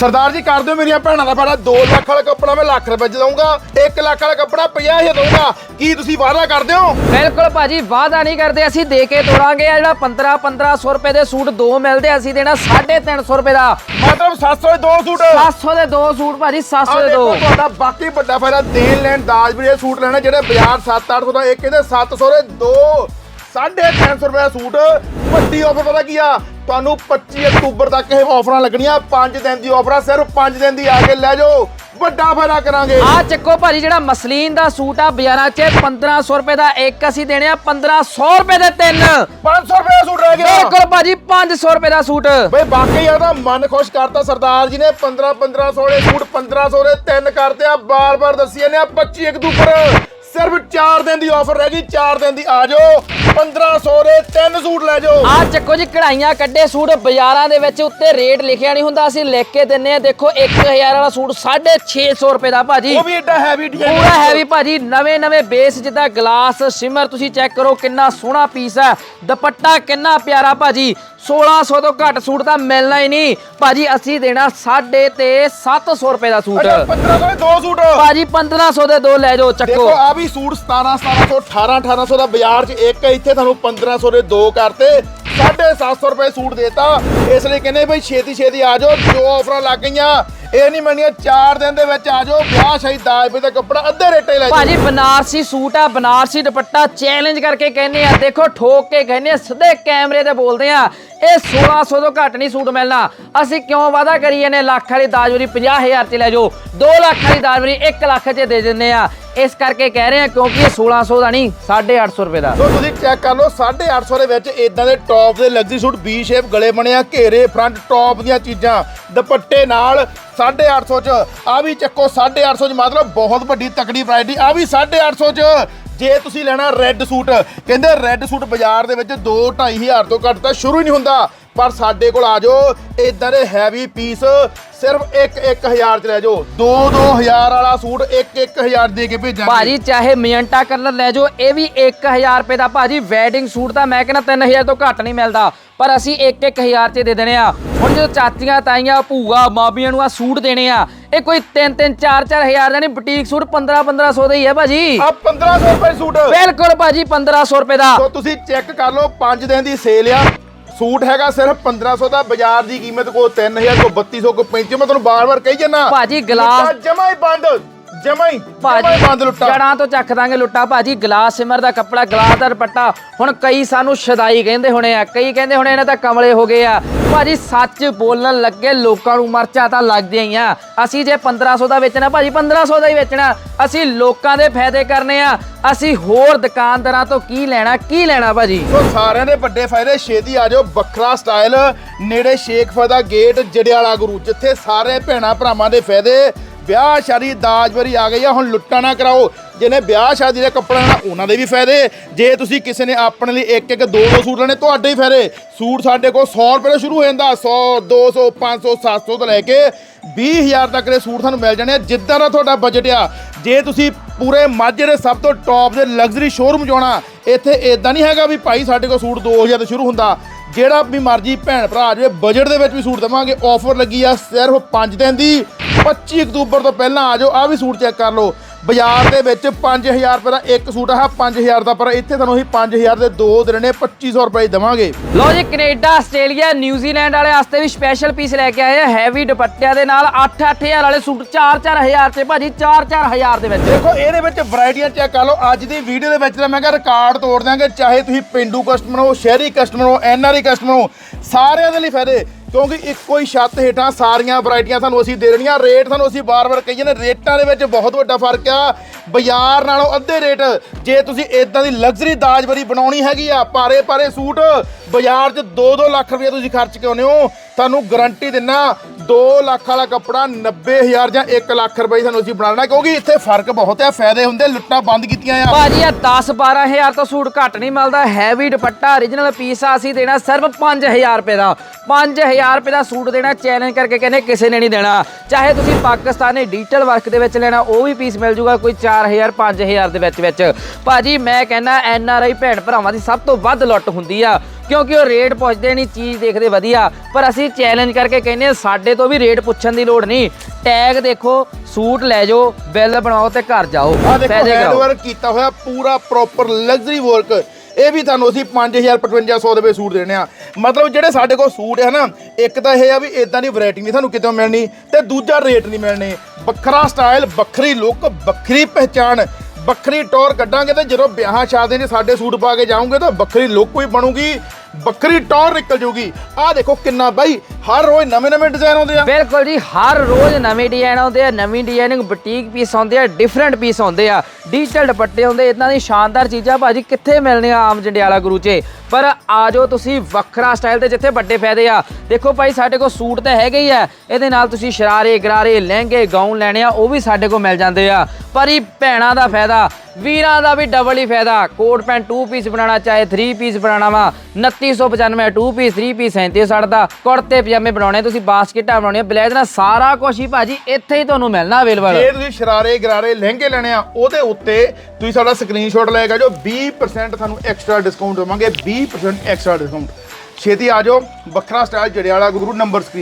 ਸਰਦਾਰ ਜੀ ਕਰ ਦਿਓ ਮੇਰੀਆਂ ਭੈਣਾਂ ਦਾ ਫਾਇਦਾ। 2 ਲੱਖ ਵਾਲਾ ਕੱਪੜਾ ਮੈਂ ਲੱਖ ਰੁਪਏ ਚ ਦਊਂਗਾ 1 ਲੱਖ ਵਾਲਾ ਕੱਪੜਾ 50000 ਦਊਂਗਾ। ਕੀ ਤੁਸੀਂ ਵਾਅਦਾ ਕਰਦੇ ਹੋ ਬਿਲਕੁਲ ਭਾਜੀ ਵਾਅਦਾ ਨਹੀਂ ਕਰਦੇ ਅਸੀਂ ਦੇ ਕੇ ਤੋੜਾਂਗੇ। ਆ ਜਿਹੜਾ 15 1500 ਰੁਪਏ ਦੇ ਸੂਟ ਦੋ ਮਿਲਦੇ ਅਸੀਂ ਦੇਣਾ 350 ਰੁਪਏ ਦਾ। ਮਤਲਬ 700 ਦੇ ਦੋ ਸੂਟ? 700 ਦੇ ਦੋ ਸੂਟ ਭਾਜੀ 700 ਆਹ ਦੇ ਦੋ। ਤੁਹਾਡਾ ਬਾਕੀ ਵੱਡਾ ਫਾਇਦਾ ਦੇਣ ਲੈਣ ਦਾਜ ਵੀ ਇਹ ਸੂਟ ਲੈਣਾ ਜਿਹੜੇ ਬਾਜ਼ਾਰ 7-800 ਦਾ ਇੱਕ ਇਹਦੇ 700 ਦੇ ਦੋ। 350 ਰੁਪਏ ਸੂਟ। ਵੱਡੀ ਆਫਰ ਪਤਾ ਕੀ ਆ? ਤੁਹਾਨੂੰ 25 ਅਕਤੂਬਰ ਤੱਕ ਇਹ ਆਫਰਾਂ ਲੱਗਣੀਆਂ। 5 ਦਿਨ ਦੀ ਆਫਰ ਆ ਸਿਰਫ 5 ਦਿਨ ਦੀ ਆ ਕੇ ਲੈ ਜਾਓ। ਵੱਡਾ ਫਾਇਦਾ ਕਰਾਂਗੇ। ਆ ਚੱਕੋ ਭਾਜੀ ਜਿਹੜਾ ਮਸਲੀਨ ਦਾ ਸੂਟ ਆ ਬਾਜ਼ਾਰਾਂ 'ਚ 1500 ਰੁਪਏ ਦਾ ਇੱਕ ਅਸੀਂ ਦੇਣੇ ਆ 1500 ਰੁਪਏ ਦੇ ਤਿੰਨ। 500 ਰੁਪਏ ਦਾ ਸੂਟ ਰਹਿ ਗਿਆ। ਬਿਲਕੁਲ ਭਾਜੀ 500 ਰੁਪਏ ਦਾ ਸੂਟ। ਬਈ ਵਾਕਈ ਇਹਦਾ ਮਨ ਖੁਸ਼ ਕਰਤਾ ਸਰਦਾਰ ਜੀ ਨੇ। 15 1500 ਦੇ ਸੂਟ 1500 ਦੇ ਤਿੰਨ ਕਰਤੇ ਆ। ਬਾਰ-ਬਾਰ ਦੱਸੀ ਜਾਂਦੇ ਆ 25 ਅਕਤੂਬਰ। ਸਿਰਫ 4 ਦਿਨ ਦੀ ਆਫਰ ਰਹਿ ਗਈ 4 ਦਿਨ ਦੀ ਆ ਜਾਓ। 1500 ਦੇ ਤਿੰਨ ਸੂਟ ਲੈ ਜਾਓ। ਆ ਚੱਕੋ ਜੀ ਕਢਾਈਆਂ ਕੱਢੇ ਸੂਟ ਬਾਜ਼ਾਰਾਂ ਦੇ ਵਿੱਚ ਉੱਤੇ ਰੇਟ ਲਿਖਿਆ ਨਹੀਂ ਹੁੰਦਾ ਅਸੀਂ ਲਿਖ ਕੇ ਦਿੰਨੇ ਆ। ਦੇਖੋ 1000 ਵਾਲਾ ਸੂਟ 650 ਰੁਪਏ ਦਾ ਭਾਜੀ। ਉਹ ਵੀ ਐਡਾ ਹੈਵੀ ਡਿਜ਼ਾਈਨ ਪੂਰਾ ਹੈਵੀ ਭਾਜੀ ਨਵੇਂ ਨਵੇਂ ਬੇਸ ਜਿੱਦਾਂ ਗਲਾਸ ਸ਼ਿਮਰ ਤੁਸੀਂ ਚੈੱਕ ਕਰੋ ਕਿੰਨਾ ਸੋਹਣਾ ਪੀਸ ਹੈ। ਦੁਪੱਟਾ ਕਿੰਨਾ ਪਿਆਰਾ ਭਾਜੀ। 1600 ਤੋਂ ਘੱਟ ਸੂਟ ਤਾਂ ਮਿਲਣਾ ਹੀ ਨਹੀਂ। ਭਾਜੀ ਅਸੀਂ ਦੇਣਾ ਸਾਢੇ ਤੇ 700 ਰੁਪਏ ਦਾ ਸੂਟ। ਅੱਛਾ 1500 ਦੇ ਦੋ ਸੂਟ। ਭਾਜੀ 1500 ਦੇ ਦੋ ਲੈ ਜਾਓ ਚੱਕੋ। ਦੇਖੋ ਆ ਵੀ ਸੂਟ 17 1700 18 1800 ਦਾ ਬਾਜ਼ਾਰ 'ਚ ਇੱਕ ਇੱਥੇ ਤੁਹਾਨੂੰ 1500 ਦੇ ਦੋ ਕਰਤੇ। 750 ਰੁਪਏ ਸੂਟ ਦੇਤਾ। ਇਸ ਲਈ ਕਹਿੰਦੇ ਬਈ ਛੇਤੀ ਛੇਤੀ ਆ ਜਾਓ ਜੋ ਆਫਰਾਂ ਲੱਗ ਗਈਆਂ। ਇਹ ਨਹੀਂ ਮੰਨੀਆਂ 4 ਦਿਨ ਦੇ ਵਿੱਚ ਆ ਜਾਓ, ਵਿਆਹ ਸ਼ਾਹੀ, ਦਾਜ ਪੇ ਦਾ ਕੱਪੜਾ ਅੱਧੇ ਰੇਟੇ ਲੈ ਜਾਓ। ਭਾਜੀ, ਬਨਾਰਸੀ ਸੂਟ ਆ, ਬਨਾਰਸੀ ਦੁਪੱਟਾ ਚੈਲੰਜ ਕਰਕੇ ਕਹਿੰਦੇ ਆ, ਦੇਖੋ, ਠੋਕ ਕੇ ਕਹਿੰਦੇ ਆ, ਸਿੱਧੇ ਕੈਮਰੇ ਤੇ ਬੋਲਦੇ ਆ, ਇਹ 1600 ਤੋਂ ਘੱਟ ਨਹੀਂ ਸੂਟ ਮਿਲਣਾ। ਅਸੀਂ ਕਿਉਂ ਵਾਦਾ ਕਰੀ ਜਾਂਦੇ ਲੱਖ ਵਾਲੀ ਦਾਜਵਰੀ 50000 ਚ ਲੈ ਜਾਓ 2 ਲੱਖ ਵਾਲੀ ਦਾਜਵਰੀ 1 ਲੱਖ ਚ ਦੇ ਦਿੰਦੇ ਆ। ਇਸ ਕਰਕੇ ਕਹਿ ਰਹੇ ਆ ਕਿਉਂਕਿ ਇਹ 1600 ਦਾ ਨਹੀਂ 850 ਰੁਪਏ ਦਾ। ਸੋ ਤੁਸੀਂ ਚੈੱਕ ਕਰ ਲਓ 850 ਦੇ ਵਿੱਚ ਇਦਾਂ ਦੇ ਟੌਪ ਦੇ ਲਗਜ਼ਰੀ ਸੂਟ ਵੀ ਸ਼ੇਪ ਗਲੇ ਬਣਿਆ, ਘੇਰੇ ਫਰੰਟ ਟੌਪ ਦੀਆਂ ਚੀਜ਼ਾਂ, ਦੁਪੱਟੇ ਨਾਲ 850 ਚ। ਆ ਵੀ ਚੱਕੋ 850 ਚ ਮਤਲਬ ਬਹੁਤ ਵੱਡੀ ਤਕੜੀ ਵੈਰਾਈਟੀ ਆ ਵੀ 850 ਚ। ਜੇ ਤੁਸੀਂ ਲੈਣਾ ਰੈੱਡ ਸੂਟ ਕਹਿੰਦੇ ਰੈੱਡ ਸੂਟ ਬਾਜ਼ਾਰ ਦੇ ਵਿੱਚ 2 2500 ਤੋਂ ਘੱਟ ਤਾਂ ਸ਼ੁਰੂ ਹੀ ਨਹੀਂ ਹੁੰਦਾ। ਪਰ ਸਾਡੇ ਕੋਲ ਆ ਜਾਓ ਇਦਾਂ ਦੇ ਹੈਵੀ ਪੀਸ ਸਿਰਫ 1 1000 ਚ ਲੈ ਜਾਓ। 2 2000 ਵਾਲਾ ਸੂਟ 1 1000 ਦੇ ਕੇ ਭੇਜਾਂਗੇ। ਭਾਜੀ ਚਾਹੇ ਮਿਜੰਟਾ ਕਲਰ ਲੈ ਜਾਓ ਇਹ ਵੀ 1000 ਰੁਪਏ ਦਾ। ਭਾਜੀ ਵੈਡਿੰਗ ਸੂਟ ਤਾਂ ਮੈਂ ਕਹਿੰਦਾ 3000 ਤੋਂ ਘੱਟ ਨਹੀਂ ਮਿਲਦਾ ਪਰ ਅਸੀਂ 1-1000 ਚ ਦੇ ਦੇਣੇ ਆ। ਹੁਣ ਜਦੋਂ ਚਾਚੀਆਂ ਤਾਈਆਂ ਭੂਆ ਮਾਬੀਆਂ ਨੂੰ ਆ ਸੂਟ ਦੇਣੇ ਆ ਇਹ ਕੋਈ 3-3 4-4 ਹਜ਼ਾਰ ਦਾ ਨਹੀਂ ਬੁਟੀਕ ਸੂਟ 15-1500 ਦਾ ਹੀ ਹੈ ਭਾਜੀ। ਆ 1500 ਰੁਪਏ ਸੂਟ। ਬਿਲਕੁਲ ਭਾਜੀ 1500 ਰੁਪਏ ਦਾ। ਸੋ ਤੁਸੀਂ ਚੈੱਕ ਕਰ ਲਓ 5 ਦਿਨ ਦੀ ਸੇਲ ਆ। ਸੂਟ ਹੈਗਾ ਸਿਰਫ 1500 ਦਾ ਬਾਜ਼ਾਰ ਦੀ ਕੀਮਤ ਕੋ 3000 ਕੋ 3200 ਕੋ 3500 ਮੈਂ ਤੁਹਾਨੂੰ ਬਾਰ-ਬਾਰ ਕਹੀ ਜੰਨਾ ਭਾਜੀ, ਗਲਾਸ- ਜਮਾ ਹੀ ਬੰਦ। ਜਮਾ ਹੀ ਜਮਾ ਹੀ ਬੰਦ ਭਾਜੀ ਲੁੱਟਾ। ਜੜਾਂ ਤੋਂ ਚੱਕ ਦਾਂਗੇ ਲੁੱਟਾ। ਭਾਜੀ ਗਲਾਸ ਸਿਮਰ ਦਾ ਕੱਪੜਾ ਗਲਾਸ ਦਾ ਦੁਪੱਟਾ। ਹੁਣ ਕਈ ਸਾਨੂੰ ਸ਼ਦਾਈ ਕਹਿੰਦੇ ਹੋਣੇ ਆ ਕਈ ਕਹਿੰਦੇ ਹੋਣੇ ਇਹਨਾਂ ਤਾਂ ਕਮਲੇ ਹੋ ਗਏ ਆ। ਭਾਜੀ ਸੱਚ ਬੋਲਣ ਲੱਗੇ ਲੋਕਾਂ ਨੂੰ ਮਰਚਾ ਤਾਂ ਲੱਗਦੀਆਂ ਹੀ ਆ। ਅਸੀਂ ਜੇ 1500 ਦਾ ਵੇਚਣਾ ਭਾਜੀ 1500 ਦਾ ਹੀ ਵੇਚਣਾ। ਅਸੀਂ ਲੋਕਾਂ ਦੇ ਫਾਇਦੇ ਕਰਨੇ ਆ। ਅਸੀਂ ਹੋਰ ਦੁਕਾਨਦਾਰਾਂ ਤੋਂ ਕੀ ਲੈਣਾ ਕੀ ਲੈਣਾ ਭਾਜੀ? ਸੋ ਸਾਰਿਆਂ ਦੇ ਵੱਡੇ ਫਾਇਦੇ ਛੇਤੀ ਆ ਜਾਓ। ਵੱਖਰਾ ਸਟਾਈਲ ਨੇੜੇ ਸ਼ੇਖ ਫਦਾ ਗੇਟ ਜੜਿਆਲਾ ਗੁਰੂ ਜਿੱਥੇ ਸਾਰੇ ਭੈਣਾ ਭਰਾਵਾਂ ਦੇ ਫਾਇਦੇ ਵਿਆਹ ਸ਼ਾਦੀ ਦਾਜ ਦਾਜਵਰੀ ਆ ਗਈ ਆ, ਹੁਣ ਲੁੱਟਾਂ ਨਾ ਕਰਾਓ। ਜਿਹਨੇ ਵਿਆਹ ਸ਼ਾਦੀ ਦੇ ਕੱਪੜਾ ਲੈਣਾ ਉਹਨਾਂ ਦੇ ਵੀ ਫਾਇਦੇ। ਜੇ ਤੁਸੀਂ ਕਿਸੇ ਨੇ ਆਪਣੇ ਲਈ ਇੱਕ ਇੱਕ ਦੋ ਦੋ ਸੂਟ ਲੈਣੇ, ਤੁਹਾਡੇ ਹੀ ਫਾਇਦੇ। ਸੂਟ ਸਾਡੇ ਕੋਲ 100 ਰੁਪਏ ਤੋਂ ਸ਼ੁਰੂ ਹੋ ਜਾਂਦਾ। 100 200 500 700 ਤੋਂ ਲੈ ਕੇ 20000 ਤੱਕ ਦੇ ਸੂਟ ਤੁਹਾਨੂੰ ਮਿਲ ਜਾਣੇ ਆ, ਜਿੱਦਾਂ ਦਾ ਤੁਹਾਡਾ ਬਜਟ ਆ। ਜੇ ਤੁਸੀਂ ਪੂਰੇ ਮਾਝੇ ਦੇ ਸਭ ਤੋਂ ਟੌਪ ਦੇ ਲਗਜ਼ਰੀ ਸ਼ੋਰੂਮ ਜਾਣਾ ਇੱਥੇ ਇਦਾਂ ਨਹੀਂ ਹੈਗਾ ਵੀ ਭਾਈ ਸਾਡੇ ਕੋਲ ਸੂਟ 2000 ਤੋਂ ਸ਼ੁਰੂ ਹੁੰਦਾ। ਜਿਹੜਾ ਵੀ ਮਰਜ਼ੀ ਭੈਣ ਭਰਾ ਆ ਜਾਵੇ ਬਜਟ ਦੇ ਵਿੱਚ ਵੀ ਸੂਟ ਦੇਵਾਂਗੇ। ਆਫਰ ਲੱਗੀ ਆ ਸਿਰਫ 5 ਦਿਨ ਦੀ। 25 ਅਕਤੂਬਰ ਤੋਂ ਪਹਿਲਾਂ ਆ ਜਾਓ ਆ ਵੀ ਸੂਟ ਚੈੱਕ ਕਰ ਲਓ। ਬਾਜ਼ਾਰ ਦੇ ਵਿੱਚ 5000 ਰੁਪਏ ਦਾ ਇੱਕ ਸੂਟ ਆ 5000 ਦਾ ਪਰ ਇੱਥੇ ਤੁਹਾਨੂੰ ਅਸੀਂ 5000 ਦੇ ਦੋ ਦੇਣੇ 2500 ਰੁਪਏ ਦੇਵਾਂਗੇ। ਲੋ ਜੀ ਕੈਨੇਡਾ ਆਸਟ੍ਰੇਲੀਆ ਨਿਊਜ਼ੀਲੈਂਡ ਵਾਲੇ ਵਾਸਤੇ ਵੀ ਸਪੈਸ਼ਲ ਪੀਸ ਲੈ ਕੇ ਆਏ ਆ ਹੈਵੀ ਦੁਪੱਟਿਆਂ ਦੇ ਨਾਲ 8-8000 ਵਾਲੇ ਸੂਟ 4-4000 ਤੇ ਭਾਜੀ 4-4000 ਦੇ ਵਿੱਚ। ਦੇਖੋ ਇਹਦੇ ਵਿੱਚ ਵੈਰਾਈਟੀਆਂ ਚੈੱਕ ਕਰ ਲਓ ਅੱਜ ਦੀ ਵੀਡੀਓ ਦੇ ਵਿੱਚ ਤਾਂ ਮੈਂ ਕਿਹਾ ਰਿਕਾਰਡ ਤੋੜ ਦਿਆਂਗੇ ਚਾਹੇ ਤੁਸੀਂ ਪਿੰਡੂ ਕਸਟਮਰ ਹੋ ਸ਼ਹਿਰੀ ਕਸਟਮਰ ਹੋ ਐਨਆਰਆਈ ਕਸਟਮਰ ਹੋ ਸਾਰਿਆਂ ਦੇ ਲਈ ਫਾਇਦੇ। ਕਿਉਂਕਿ ਇੱਕੋ ਹੀ ਛੱਤ ਹੇਠਾਂ ਸਾਰੀਆਂ ਵੈਰਾਈਟੀਆਂ ਤੁਹਾਨੂੰ ਅਸੀਂ ਦੇ ਦੇਣੀਆਂ। ਰੇਟ ਤੁਹਾਨੂੰ ਅਸੀਂ ਬਾਰ-ਬਾਰ ਕਹੀ ਜਾਂਦੇ ਰੇਟਾਂ ਦੇ ਵਿੱਚ ਬਹੁਤ ਵੱਡਾ ਫ਼ਰਕ ਆ। ਬਾਜ਼ਾਰ ਨਾਲੋਂ ਅੱਧੇ ਰੇਟ। ਜੇ ਤੁਸੀਂ ਇਦਾਂ ਦੀ ਲਗਜ਼ਰੀ ਦਾਜਵਰੀ ਬਣਾਉਣੀ ਹੈਗੀ ਆ ਪਾਰੇ ਪਾਰੇ ਸੂਟ ਬਾਜ਼ਾਰ 'ਚ 2-2 ਲੱਖ ਰੁਪਏ ਤੁਸੀਂ ਖਰਚ ਕੇ ਆਉਂਦੇ ਹੋ। ਤੁਹਾਨੂੰ ਗਾਰੰਟੀ ਦਿੰਨਾ 2 ਲੱਖ ਵਾਲਾ ਕੱਪੜਾ 90000 ਜਾਂ 1 ਲੱਖ ਰੁਪਏ ਤੁਹਾਨੂੰ ਅਸੀਂ ਬਣਾਉਣਾ, ਕਿਉਂਕਿ ਇੱਥੇ ਫ਼ਰਕ ਬਹੁਤ ਆ, ਫਾਇਦੇ ਹੁੰਦੇ, ਲੁੱਟਾਂ ਬੰਦ ਕੀਤੀਆਂ ਆ। ਭਾਜੀ ਆ 10 12000 ਤੋਂ ਸੂਟ ਘੱਟ ਨਹੀਂ ਮਿਲਦਾ ਹੈਵੀ ਦੁਪੱਟਾ origignal ਪੀਸ ਆ, ਅਸੀਂ ਦੇਣਾ ਸਿਰਫ 5000 ਰੁਪਏ ਦਾ। 5000 ਰੁਪਏ ਦਾ ਸੂਟ ਦੇਣਾ ਚੈਲੰਜ ਕਰਕੇ ਕਹਿੰਦੇ ਕਿਸੇ ਨੇ ਨਹੀਂ ਦੇਣਾ। ਚਾਹੇ ਤੁਸੀਂ ਪਾਕਿਸਤਾਨੀ ਡਿਜੀਟਲ ਵਰਕ ਦੇ ਵਿੱਚ ਲੈਣਾ, ਉਹ ਵੀ ਪੀਸ ਮਿਲ ਜੂਗਾ ਕੋਈ 4000 5000 ਦੇ ਵਿੱਚ ਵਿੱਚ ਭਾਜੀ ਮੈਂ ਕਹਿੰਦਾ ਐਨ ਆਰ ਆਈ ਭੈਣ ਭਰਾਵਾਂ ਦੀ ਸਭ ਤੋਂ ਵੱਧ ਲੁੱਟ ਹੁੰਦੀ ਆ। ਕਿਉਂਕਿ ਉਹ ਰੇਟ ਪੁੱਛਦੇ ਨਹੀਂ ਚੀਜ਼ ਦੇਖਦੇ ਵਧੀਆ। ਪਰ ਅਸੀਂ ਚੈਲੰਜ ਕਰਕੇ ਕਹਿੰਦੇ ਹਾਂ, ਸਾਡੇ ਤੋਂ ਵੀ ਰੇਟ ਪੁੱਛਣ ਦੀ ਲੋੜ ਨਹੀਂ। ਟੈਗ ਦੇਖੋ ਸੂਟ ਲੈ ਜਾਓ ਬਿੱਲ ਬਣਾਓ ਤੇ ਘਰ ਜਾਓ। ਆ ਕਰਾਓ। ਵਰਕ ਕੀਤਾ ਹੋਇਆ ਪੂਰਾ ਪ੍ਰੋਪਰ ਲਗਜ਼ਰੀ ਵਰਕ ਇਹ ਵੀ ਤੁਹਾਨੂੰ ਅਸੀਂ 5000 5500 ਦੇ ਵਿੱਚ ਸੂਟ ਦੇਣੇ ਆ। ਮਤਲਬ ਜਿਹੜੇ ਸਾਡੇ ਕੋਲ ਸੂਟ ਹੈ ਨਾ ਇੱਕ ਤਾਂ ਇਹ ਆ ਵੀ ਇਦਾਂ ਦੀ ਵੈਰਾਈਟੀ ਨਹੀਂ ਤੁਹਾਨੂੰ ਕਿਤੇ ਮਿਲਣੀ ਤੇ ਦੂਜਾ ਰੇਟ ਨਹੀਂ ਮਿਲਣੇ। ਵੱਖਰਾ ਸਟਾਈਲ ਵੱਖਰੀ ਲੁੱਕ ਵੱਖਰੀ ਪਹਿਚਾਣ। ਵੱਖਰੀ ਟੌਰ ਕੱਢਾਂਗੇ ਤੇ ਜਦੋਂ ਵਿਆਹਾਂ ਸ਼ਾਦੀਆਂ 'ਚ ਸਾਡੇ ਸੂਟ ਪਾ ਕੇ ਜਾਓਗੇ ਤਾਂ ਵੱਖਰੀ ਲੁੱਕ ਵੀ ਬਣੂਗੀ। ਵੱਖਰੀ ਟੌਰ ਨਿਕਲ ਜੂਗੀ। ਆਹ ਦੇਖੋ ਕਿੰਨਾ ਬਾਈ, ਹਰ ਰੋਜ਼ ਨਵੇਂ ਨਵੇਂ ਡਿਜ਼ਾਈਨ ਆਉਂਦੇ ਆ। ਬਿਲਕੁਲ ਜੀ, ਹਰ ਰੋਜ਼ ਨਵੇਂ ਡਿਜ਼ਾਈਨ ਆਉਂਦੇ ਆ, ਨਵੀਂ ਡਿਜ਼ਾਈਨਿੰਗ ਬੁਟੀਕ ਪੀਸ ਆਉਂਦੇ ਆ ਡਿਫਰੈਂਟ ਪੀਸ ਆਉਂਦੇ ਆ। ਡਿਜੀਟਲ ਦੁਪੱਟੇ ਆਉਂਦੇ ਇਦਾਂ ਦੀ ਸ਼ਾਨਦਾਰ ਚੀਜ਼ਾਂ ਭਾਜੀ ਕਿੱਥੇ ਮਿਲਣੀਆਂ ਆਮ ਜੰਡਿਆਲਾ ਗੁਰੂ 'ਚ? ਪਰ ਆ ਜਾਓ ਤੁਸੀਂ ਵੱਖਰਾ ਸਟਾਈਲ ਤੇ ਜਿੱਥੇ ਵੱਡੇ ਫਾਇਦੇ ਆ। ਦੇਖੋ ਭਾਈ, ਸਾਡੇ ਕੋਲ ਸੂਟ ਤਾਂ ਹੈਗੇ ਹੀ ਆ। ਇਹਦੇ ਨਾਲ ਤੁਸੀਂ ਸ਼ਰਾਰੇ, ਗਰਾਰੇ, ਲਹਿੰਗੇ, ਗਾਊਨ ਲੈਣੇ ਆ, ਉਹ ਵੀ ਸਾਡੇ ਕੋਲ ਮਿਲ ਜਾਂਦੇ ਆ। ਪਰ ਇਹ ਭੈਣਾਂ ਦਾ ਫਾਇਦਾ ਵੀਰਾਂ ਦਾ ਵੀ ਡਬਲ ਹੀ ਫਾਇਦਾ। ਕੋਟ ਪੈਂਟ 2 ਪੀਸ ਬਣਾਉਣਾ, ਚਾਹੇ 3 ਪੀਸ ਬਣਾਉਣਾ ਵਾ। 2995 2 ਪੀਸ 3 ਪੀਸ 3760 ਦਾ। ਕੁੜਤੇ, ਪਜਾਮੇ ਬਣਾਉਣੇ, ਤੁਸੀਂ ਬਾਸਕਟਾਂ ਬਣਾਉਣੀਆਂ, ਬਲੇਜ਼ਰ ਨਾਲ ਸਾਰਾ ਕੁਝ ਹੀ ਭਾਜੀ ਇੱਥੇ ਹੀ ਤੁਹਾਨੂੰ ਮਿਲਣਾ ਅਵੇਲੇਬਲ ਜੇ ਤੁਸੀਂ ਸ਼ਰਾਰੇ, ਗਰਾਰੇ, ਲਹਿੰਗੇ ਲੈਣੇ ਆ, ਉਹਦੇ ਉੱਤੇ ਤੁਸੀਂ ਸਾਡਾ ਸਕਰੀਨਸ਼ਾਟ ਲੈ ਕੇ ਜੋ 20% ਤੁਹਾਨੂੰ ਐਕਸਟਰਾ ਡਿਸਕਾਊਂਟ ਦੇਵਾਂਗੇ 20% ਐਕਸਟਰਾ ਡਿਸਕਾਊਂਟ ਛੇਤੀ ਆ ਜਾਓ, ਵੱਖਰਾ style Jandiala Guru number screen